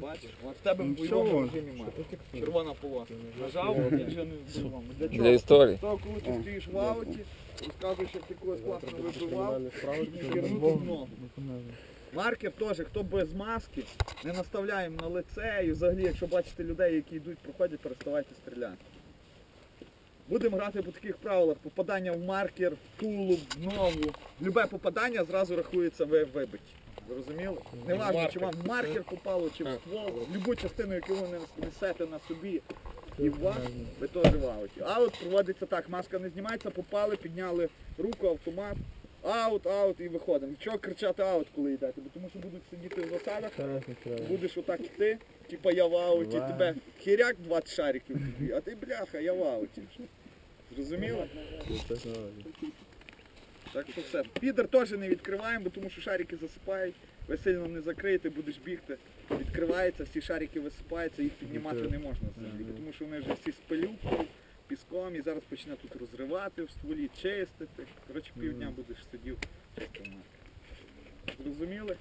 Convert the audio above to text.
Бачиш, от в тебе в бойовому режимі має. Червона полоска. Нажав, він вже не в бойовому. Для Для чого? історії. То, коли ти стоїш в ауті, розказуєш, як ти когось класно вибивав, і Червона ногу. Маркер теж, хто без маски, не наставляємо на лице і взагалі, якщо бачите людей, які йдуть, проходять, переставайте стріляти. Будемо грати по таких правилах. Попадання в маркер, в тулуб, в ногу. Любе попадання зразу рахується ви вибиті. Зрозуміли? Не важливо, чи вам маркер попало, чи в ствол, любу частину, яку ви несете на собі і в вас, ви теж в ауті. Аут проводиться так, маска не знімається, попали, підняли руку, автомат. Аут, аут і виходимо. Чого кричати аут, коли йдете? Бо тому що будуть сидіти в засадах, будеш отак йти, типа я в ауті, тебе хіряк 20 шариків а ти бляха, я в ауті. Зрозуміло? Так що все. Підер теж не відкриваємо, тому що шарики засипають, весильно не закрити, будеш бігти. Відкривається, всі шарики висипаються, їх піднімати не можна з тому що вони вже всі з пилюкою, піском і зараз почне тут розривати в стволі, чистити. Коротше, півдня будеш сидів. Зрозуміли?